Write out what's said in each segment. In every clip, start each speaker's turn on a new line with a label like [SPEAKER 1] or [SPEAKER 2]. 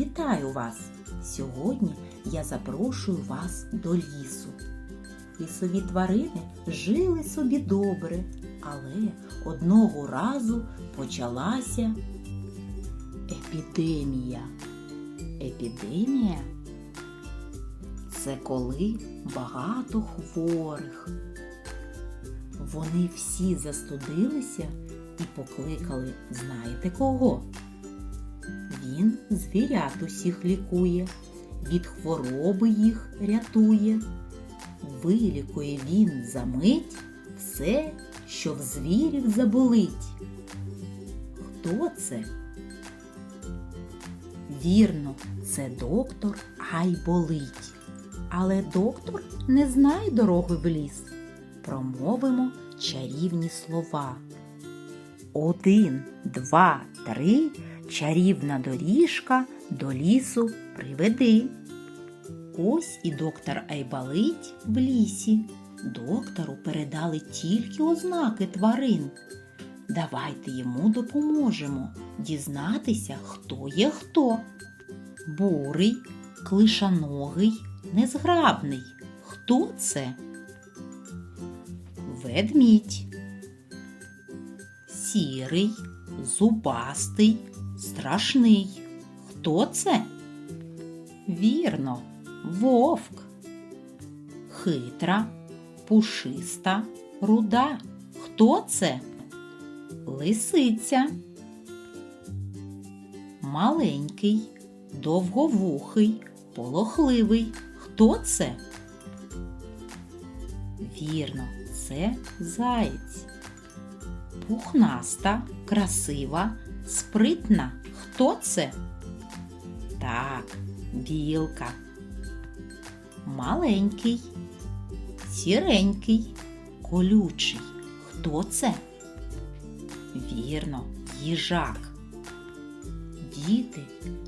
[SPEAKER 1] Вітаю вас! Сьогодні я запрошую вас до лісу. Лісові тварини жили собі добре, але одного разу почалася епідемія. Епідемія це коли багато хворих. Вони всі застудилися і покликали, знаєте кого? Він звірят усіх лікує, від хвороби їх рятує. Вилікує він за мить все, що в звірів заболить. Хто це? Вірно, це доктор Айболить. Але доктор не знає дороги в ліс. Промовимо чарівні слова. Один, два, три, чарівна доріжка до лісу приведи. Ось і доктор Айбалить в лісі. Доктору передали тільки ознаки тварин. Давайте йому допоможемо дізнатися, хто є хто. Бурий, клишаногий, незграбний. Хто це? Ведмідь. Сірий, зубастий, страшний. Хто це? Вірно, вовк. Хитра, пушиста, руда. Хто це? Лисиця. Маленький, довговухий, полохливий. Хто це? Вірно, це заєць. Пухнаста, красива, спритна. Хто це? Так, білка. Маленький, сіренький, колючий. Хто це? Вірно, їжак. Діти,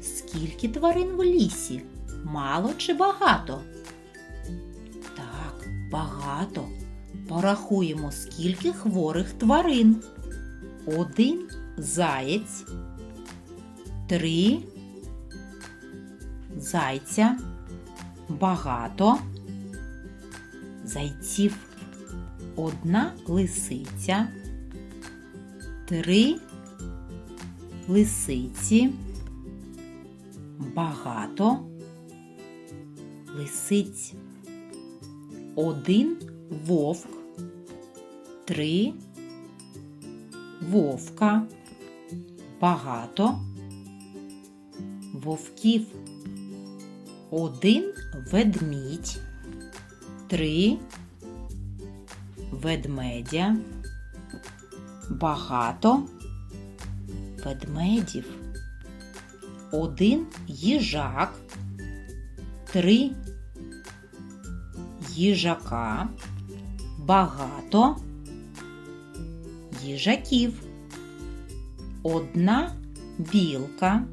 [SPEAKER 1] скільки тварин в лісі? Мало чи багато? Так, багато. Порахуємо, скільки хворих тварин. Один заєць, три. Зайця, багато. Зайців, одна лисиця, три. Лисиці, багато. Лисиць, один вовк, три. Вовка, багато. Вовків, один ведмідь, три. Ведмедя, багато. Ведмедів, один їжак, три. Їжака, багато. Їжаків, одна білка,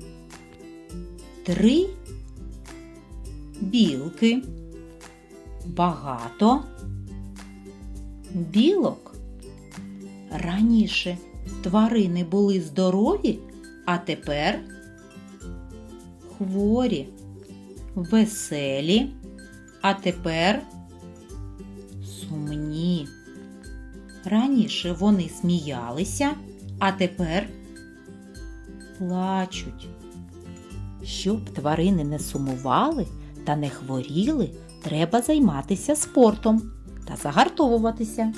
[SPEAKER 1] три білки, багато білок. Раніше тварини були здорові, а тепер хворі, веселі, а тепер сумні. Раніше вони сміялися, а тепер плачуть. Щоб тварини не сумували та не хворіли, треба займатися спортом та загартовуватися.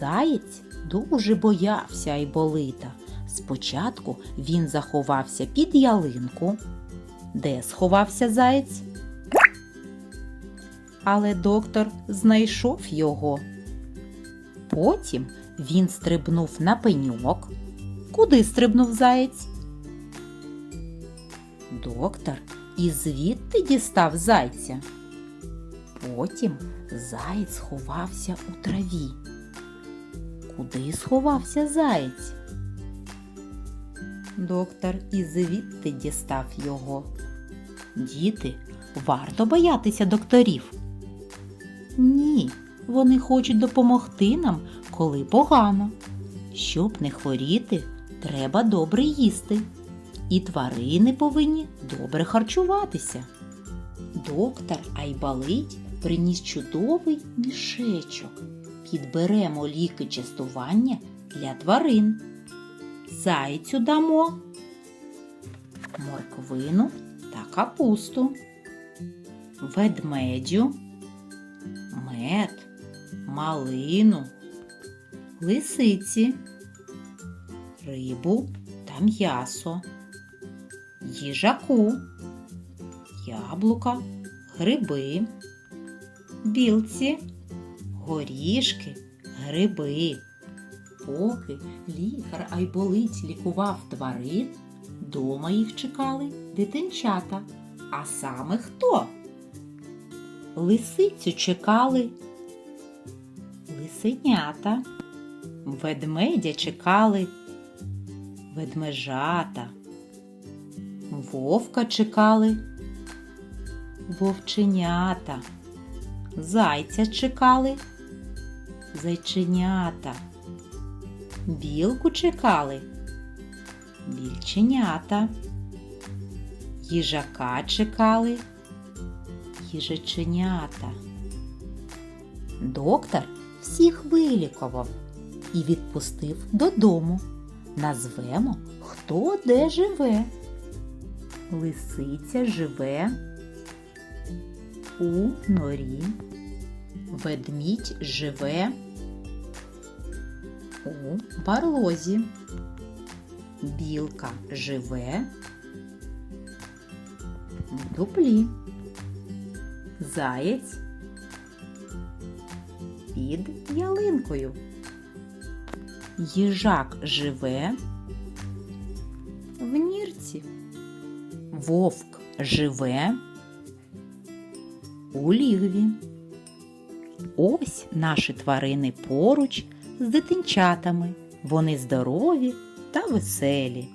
[SPEAKER 1] Заєць дуже боявся Айболита. Спочатку він заховався під ялинку. Де сховався заєць? Але доктор знайшов його. Потім він стрибнув на пеньок. Куди стрибнув заєць? Доктор і звідти дістав зайця. Потім заєць сховався у траві. Куди сховався заєць? Доктор і звідти дістав його. Діти, варто боятися докторів. Ні, вони хочуть допомогти нам, коли погано. Щоб не хворіти, треба добре їсти. І тварини повинні добре харчуватися. Доктор Айбалить приніс чудовий мішечок. Підберемо ліки частування для тварин. Зайцю дамо, морквину та капусту, ведмедю, мед, малину, лисиці, рибу та м'ясо, їжаку, яблука, гриби, білці, горішки, гриби. Поки лікар Айболиць лікував тварин, дома їх чекали дитинчата. А саме хто? Лисицю чекали лисенята, ведмедя чекали ведмежата, вовка чекали вовченята, зайця чекали зайченята. Білку чекали більченята, їжака чекали їжаченята. Доктор всіх вилікував і відпустив додому. Назвемо, хто де живе. Лисиця живе у норі, ведмідь живе у барлозі. Білка живе в дуплі. Заєць під ялинкою. Їжак живе в нірці. Вовк живе у лігві. Ось наші тварини поруч з дитинчатами. Вони здорові та веселі.